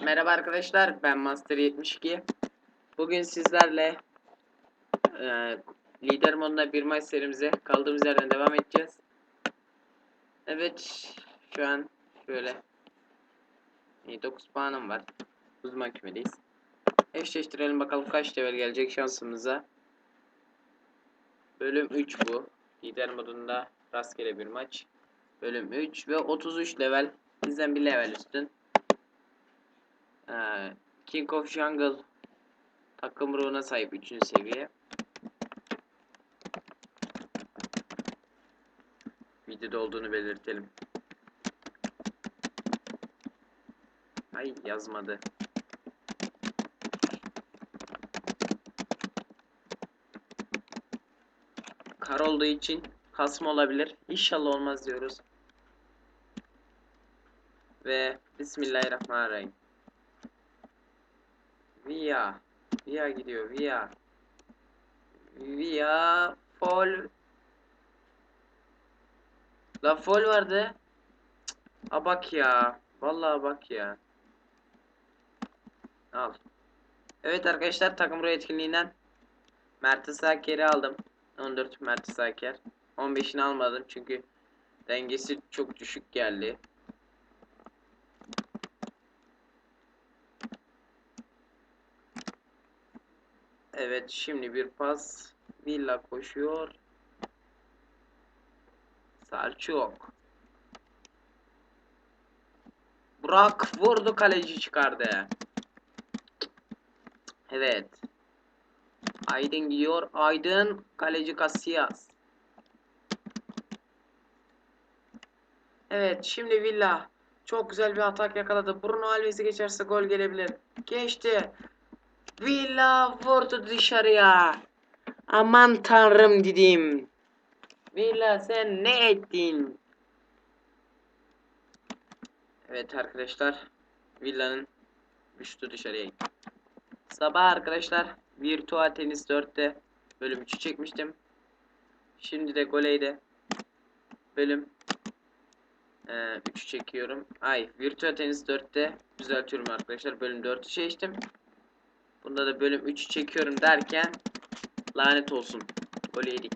Merhaba arkadaşlar, ben Master 72. Bugün sizlerle e, lider modunda bir maç serimize kaldığımız yerden devam edeceğiz. Evet, şu an şöyle 9 puanım var. Uzman kümedeyiz. Eşleştirelim bakalım kaç level gelecek şansımıza. Bölüm 3 bu. Lider modunda rastgele bir maç. Bölüm 3 ve 33 level. Bizden bir level üstün. Ee, King of Jungle takım ruhuna sahip 3. seviye. Videoda olduğunu belirtelim. Ay yazmadı. Olduğu için kasma olabilir. İnşallah olmaz diyoruz. Ve Bismillahirrahmanirrahim. Via. Via gidiyor. Via. Via. Fol. La fol vardı. A bak ya. Vallahi bak ya. Al. Evet arkadaşlar takım ruh etkinliğinden Mert'i Saker'i aldım. 14 Mert'i Saker. 15'ini almadım çünkü dengesi çok düşük geldi. Evet şimdi bir pas. Villa koşuyor. Selçuk. Burak vurdu kaleci çıkardı. Evet. Aydın gidiyor. Aydın kaleci Casillas. Evet şimdi Villa çok güzel bir atak yakaladı. Bruno Alves'i geçerse gol gelebilir. Geçti. Villa vurdu dışarıya. Aman tanrım dedim. Villa sen ne ettin? Evet arkadaşlar. Villa'nın düştü dışarıya. Sabah arkadaşlar Virtua Tenis 4'te bölüm 3'ü çekmiştim. Şimdi de Goley'de bölüm 3'ü çekiyorum. Ay Virtua Tenis 4'te düzeltiyorum arkadaşlar. Bölüm 4'ü seçtim. Bunda da bölüm 3'ü çekiyorum derken lanet olsun. Gol yedik.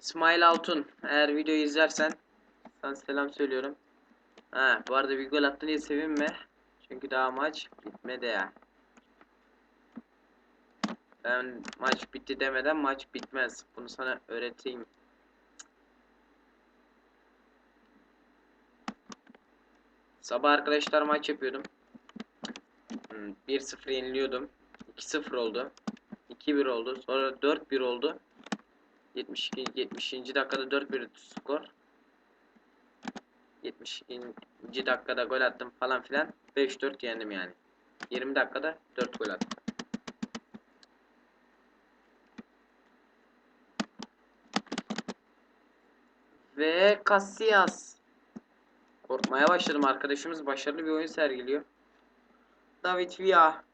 İsmail Altun eğer videoyu izlersen sana selam söylüyorum. Ha bu arada bir gol attın diye sevinme. Çünkü daha maç bitmedi ya. Ben maç bitti demeden maç bitmez. Bunu sana öğreteyim. Sabah arkadaşlar maç yapıyordum. Hmm, 1-0 yeniliyordum. 2-0 oldu. 2-1 oldu. Sonra 4-1 oldu. 72 70. dakikada 4-1 skor. 72. dakikada gol attım falan filan. 5-4 yendim yani. 20 dakikada 4 gol attım. Ve Casillas. Korkmaya başladım. Arkadaşımız başarılı bir oyun sergiliyor. David Villa.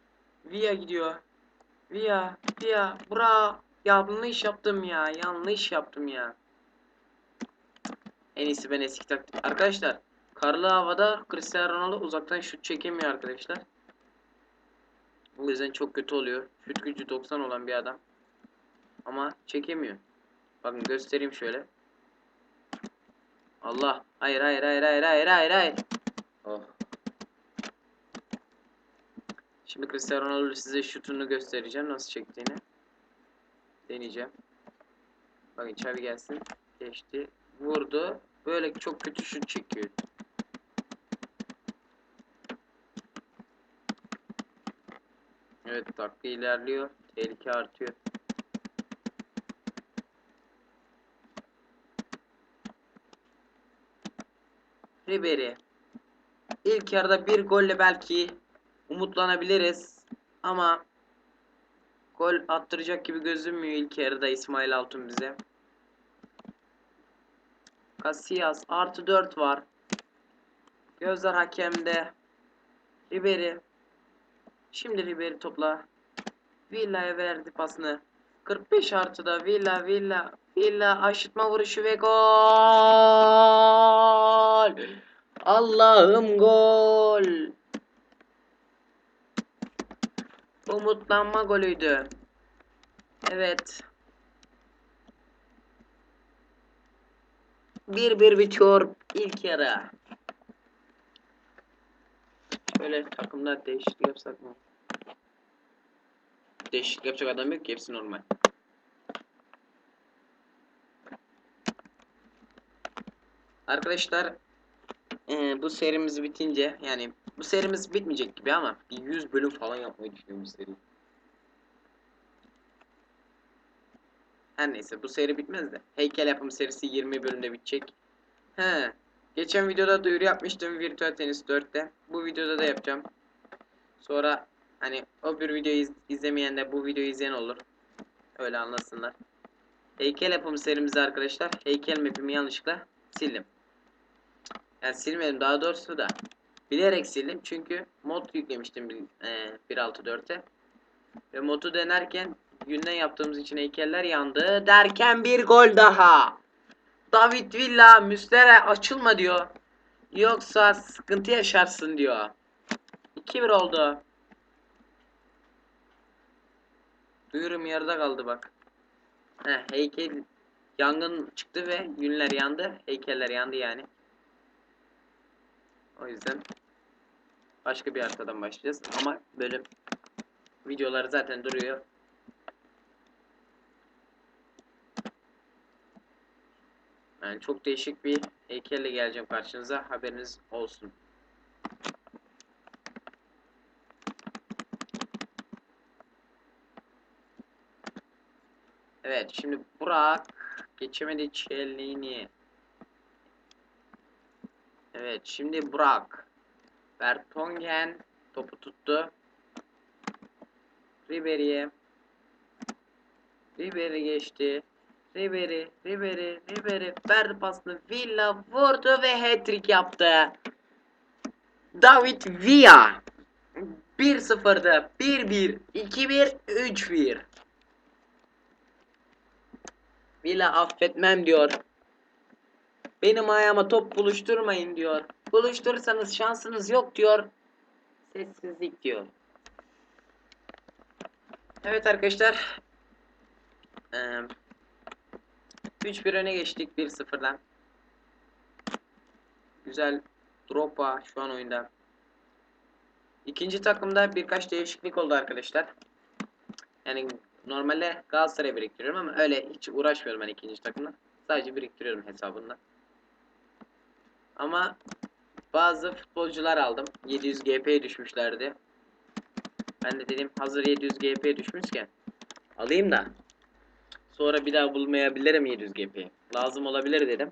Villa gidiyor. Villa. Villa. Bra. Yanlış yaptım ya. Yanlış yaptım ya. En iyisi ben eski taktik. Arkadaşlar. Karlı havada Cristiano Ronaldo uzaktan şut çekemiyor arkadaşlar. Bu yüzden çok kötü oluyor. Şut gücü 90 olan bir adam. Ama çekemiyor. Bakın göstereyim şöyle. Allah. Hayır hayır hayır hayır hayır hayır hayır. Oh. Şimdi Cristiano Ronaldo size şutunu göstereceğim nasıl çektiğini. Deneyeceğim. Bakın Xavi gelsin. Geçti. Vurdu. Böyle çok kötü şut çekiyor. Evet dakika ilerliyor. Tehlike artıyor. Ribery. İlk yarıda bir golle belki umutlanabiliriz. Ama gol attıracak gibi gözünmüyor ilk yarıda İsmail Altun bize. Casillas artı 4 var. Gözler hakemde. Ribery. Şimdi Ribery topla. Villa'ya verdi pasını. 45 artıda Villa Villa Villa aşıtma vuruşu ve gol. Allah'ım gol. Umutlanma golüydü. Evet. 1-1 bitiyor ilk yarı. Şöyle takımda değişiklik yapsak mı? Değişiklik yapacak adam yok ki hepsi normal. Arkadaşlar eee, bu serimiz bitince yani bu serimiz bitmeyecek gibi ama bir 100 bölüm falan yapmayı düşünüyorum bu Her neyse bu seri bitmez de. Heykel yapım serisi 20 bölümde bitecek. He. Geçen videoda duyuru yapmıştım Virtual Tennis 4'te. Bu videoda da yapacağım. Sonra hani o bir videoyu iz- izlemeyen de bu videoyu izleyen olur. Öyle anlasınlar. Heykel yapımı serimizi arkadaşlar. Heykel map'imi yanlışlıkla sildim. Yani silmedim daha doğrusu da. Bilerek sildim çünkü mod yüklemiştim bil- e, 1.6.4'e. Ve modu denerken günden yaptığımız için heykeller yandı. Derken bir gol daha. David Villa Müslere açılma diyor. Yoksa sıkıntı yaşarsın diyor. 2-1 oldu. Duyurum yarıda kaldı bak. Heh, heykel yangın çıktı ve günler yandı. Heykeller yandı yani. O yüzden başka bir haritadan başlayacağız. Ama bölüm videoları zaten duruyor. Yani çok değişik bir heykelle geleceğim karşınıza. Haberiniz olsun. Evet şimdi Burak geçemedi Çelliğini. Evet şimdi Burak. Vertonghen topu tuttu. Ribery'e. Ribery geçti. Ribery, Ribery, Ribery verdi pasını. Villa vurdu ve hat-trick yaptı. David Villa 1-0'dı. 1-1, 2-1, 3-1. Villa affetmem diyor. Benim ayağıma top buluşturmayın diyor. Buluşturursanız şansınız yok diyor. Sessizlik diyor. Evet arkadaşlar. Ee, 3-1 öne geçtik 1-0'dan. Güzel Dropa şu an oyunda. İkinci takımda birkaç değişiklik oldu arkadaşlar. Yani normalde Galatasaray'a biriktiriyorum ama öyle hiç uğraşmıyorum ben ikinci takımda. Sadece biriktiriyorum hesabında. Ama bazı futbolcular aldım. 700 GP'ye düşmüşlerdi. Ben de dedim hazır 700 GP'ye düşmüşken alayım da sonra bir daha bulmayabilirim 700 GP'yi. Lazım olabilir dedim.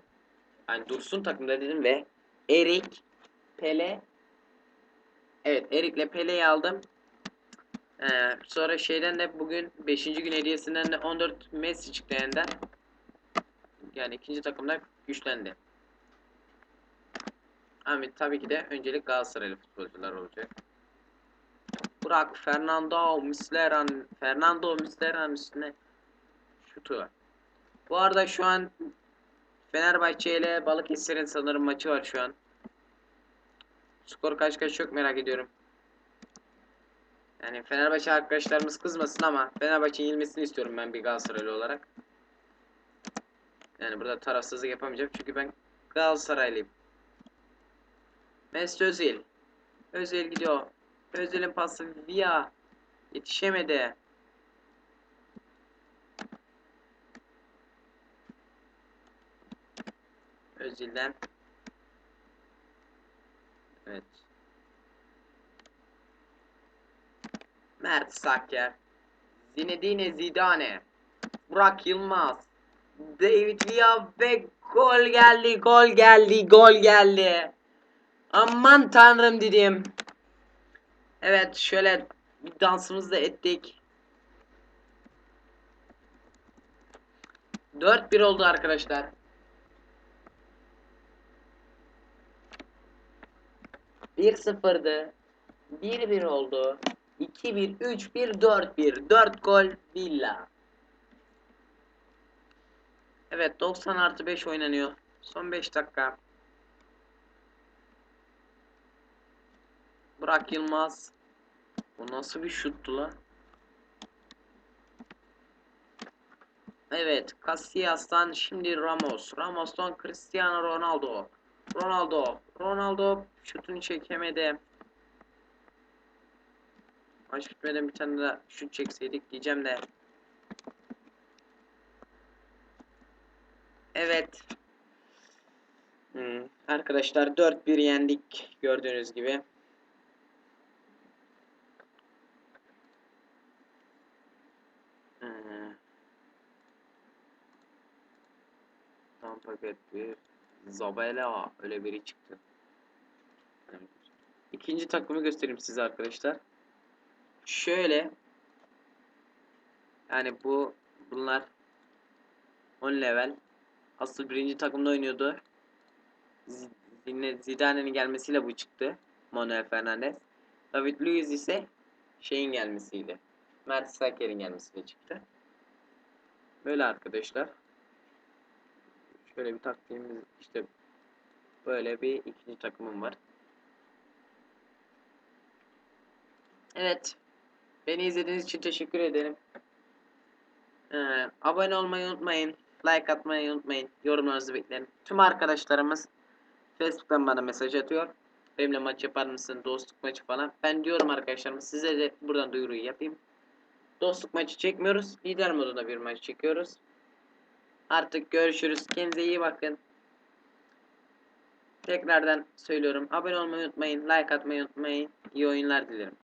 Yani dursun takımda dedim ve Erik, Pele Evet Erik'le Pele'yi aldım. Ee, sonra şeyden de bugün 5. gün hediyesinden de 14 Messi çıktı elinden. Yani ikinci takımda güçlendi. Ama tabii ki de öncelik Galatasaraylı futbolcular olacak. Burak Fernando Musleran Fernando Musleran üstüne şutu. Bu arada şu an Fenerbahçe ile Balıkesir'in sanırım maçı var şu an. Skor kaç kaç çok merak ediyorum. Yani Fenerbahçe arkadaşlarımız kızmasın ama Fenerbahçe'nin yenilmesini istiyorum ben bir Galatasaraylı olarak. Yani burada tarafsızlık yapamayacağım çünkü ben Galatasaraylıyım. Mesut Özil. Özil gidiyor. Özil'in pası Via. Yetişemedi. Özil'den. Evet. Mert Saker. Zinedine Zidane. Burak Yılmaz. David Villa ve gol geldi, gol geldi, gol geldi. Aman tanrım dedim. Evet şöyle bir dansımızı da ettik. 4-1 oldu arkadaşlar. Bir sıfırdı. 1-1 oldu. 2-1, 3-1, 4-1. 4 gol Villa. Evet 90 artı 5 oynanıyor. Son 5 dakika. Burak Yılmaz. Bu nasıl bir şuttu lan? Evet, Casillas'tan şimdi Ramos. Ramos'tan Cristiano Ronaldo. Ronaldo. Ronaldo şutunu çekemedi. Maç bitmeden bir tane daha şut çekseydik diyeceğim de. Evet. Hmm, Arkadaşlar 4-1 yendik gördüğünüz gibi. Hmm. Tam paket bir Zabela öyle biri çıktı. İkinci takımı göstereyim size arkadaşlar. Şöyle yani bu bunlar 10 level. Asıl birinci takımda oynuyordu. Zidane'nin gelmesiyle bu çıktı. Manuel Fernandes. David Luiz ise şeyin gelmesiyle. Mert Saker'in gelmesiyle çıktı. Böyle arkadaşlar. Şöyle bir taktiğimiz işte böyle bir ikinci takımım var. Evet. Beni izlediğiniz için teşekkür ederim. Ee, abone olmayı unutmayın. Like atmayı unutmayın. Yorumlarınızı beklerim. Tüm arkadaşlarımız Facebook'tan bana mesaj atıyor. Benimle maç yapar mısın? Dostluk maçı falan. Ben diyorum arkadaşlarım size de buradan duyuruyu yapayım. Dostluk maçı çekmiyoruz. Lider modunda bir maç çekiyoruz. Artık görüşürüz. Kendinize iyi bakın. Tekrardan söylüyorum. Abone olmayı unutmayın. Like atmayı unutmayın. İyi oyunlar dilerim.